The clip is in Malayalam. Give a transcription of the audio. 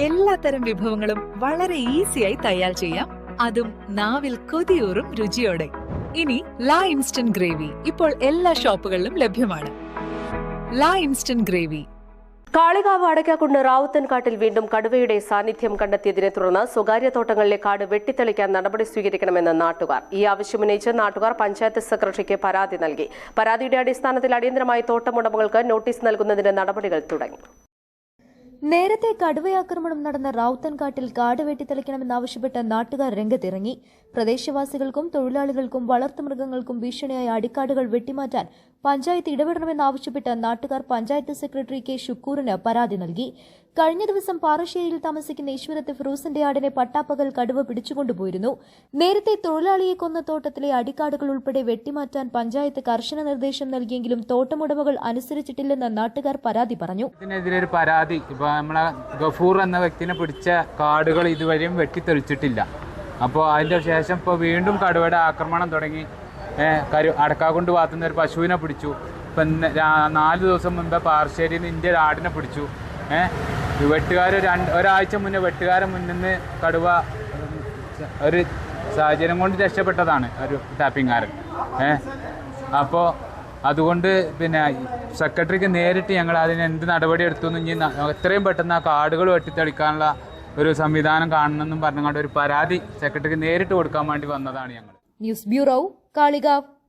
എല്ലാത്തരം വിഭവങ്ങളും വളരെ ഈസിയായി തയ്യാർ ചെയ്യാം. അതും നാവിൽ കൊതിയൂറും രുചിയോടെ. ഇനി ലാ ഇൻസ്റ്റന്റ് ഗ്രേവി ഇപ്പോൾ എല്ലാ ഷോപ്പുകളിലും ലഭ്യമാണ്. La instant gravy. Kalikavu Adakkakundu റാവുത്തൻകാട്ടിൽ വീണ്ടും കടുവയുടെ സാന്നിധ്യം കണ്ടെത്തിയതിനെ തുടർന്ന് സ്വകാര്യ തോട്ടങ്ങളിലെ കാട് വെട്ടിത്തെളിക്കാൻ നടപടി സ്വീകരിക്കണമെന്ന് നാട്ടുകാർ. ഈ ആവശ്യമുന്നയിച്ച് നാട്ടുകാർ പഞ്ചായത്ത് സെക്രട്ടറിക്ക് പരാതി നൽകി. പരാതിയുടെ അടിസ്ഥാനത്തിൽ അടിയന്തരമായി തോട്ടമുടമകൾക്ക് നോട്ടീസ് നൽകുന്നതിന് നടപടികൾ തുടങ്ങി. നേരത്തെ കടുവയാക്രമണം നടന്ന റാവുത്തൻകാട്ടിൽ കാട് വെട്ടിത്തെളിക്കണമെന്നാവശ്യപ്പെട്ട് നാട്ടുകാർ രംഗത്തിറങ്ങി. പ്രദേശവാസികൾക്കും തൊഴിലാളികൾക്കും വളർത്തുമൃഗങ്ങൾക്കും ഭീഷണിയായ അടിക്കാടുകൾ വെട്ടിമാറ്റാൻ പഞ്ചായത്ത് ഇടപെടണമെന്നാവശ്യപ്പെട്ട് നാട്ടുകാർ പഞ്ചായത്ത് സെക്രട്ടറി കെ ഷുക്കൂറിന് പരാതി നൽകി. കഴിഞ്ഞ ദിവസം പാറശ്ശേരിയിൽ താമസിക്കുന്ന ഈശ്വരത്ത് ഫിറോസിന്റെ ആടിനെ പട്ടാപ്പകൽ കടുവ പിടിച്ചുകൊണ്ടുപോയിരുന്നു. നേരത്തെ തൊഴിലാളിയെ കൊന്ന തോട്ടത്തിലെ അടിക്കാടുകൾ ഉൾപ്പെടെ വെട്ടിമാറ്റാൻ പഞ്ചായത്ത് കർശന നിർദ്ദേശം നൽകിയെങ്കിലും തോട്ടമുടമകൾ അനുസരിച്ചിട്ടില്ലെന്ന് നാട്ടുകാർ പരാതി പറഞ്ഞു. ഇതിനെതിരെ ഒരു പരാതി. ഇപ്പൊ നമ്മളെ ഗഫൂർ എന്ന വ്യക്തിനെ പിടിച്ച കാടുകൾ ഇതുവരെയും വെട്ടിത്തെളിച്ചിട്ടില്ല അപ്പോൾ അതിന്റെ ശേഷം ഇപ്പോൾ വീണ്ടും കടുവയുടെ ആക്രമണം തുടങ്ങി. കരു അടക്കാകൊണ്ട് വാത്തുന്ന ഒരു പശുവിനെ പിടിച്ചു. ഇപ്പം നാല് ദിവസം മുമ്പേ പാർശ്ശേരിയിൽ നിന്ന് ഇന്ത്യ ആടിനെ പിടിച്ചു. ഏഹ് വെട്ടുകാർ രണ്ട് ഒരാഴ്ച മുന്നേ വെട്ടുകാരെ മുന്നിൽ നിന്ന് കടുവ ഒരു സാഹചര്യം കൊണ്ട് രക്ഷപ്പെട്ടതാണ് ഒരു ടാപ്പിംഗുകാരൻ. ഏഹ് അപ്പോൾ അതുകൊണ്ട് പിന്നെ സെക്രട്ടറിക്ക് നേരിട്ട് ഞങ്ങൾ അതിന് എന്ത് നടപടി എടുത്തു ഇനി എത്രയും പെട്ടെന്ന് ആ കാർഡുകൾ വെട്ടിത്തെളിക്കാനുള്ള ഒരു സംവിധാനം കാണണമെന്നും പറഞ്ഞുകൊണ്ട് ഒരു പരാതി സെക്രട്ടറിക്ക് നേരിട്ട് കൊടുക്കാൻ വേണ്ടി വന്നതാണ് ഞങ്ങൾ. News bureau Kalikavu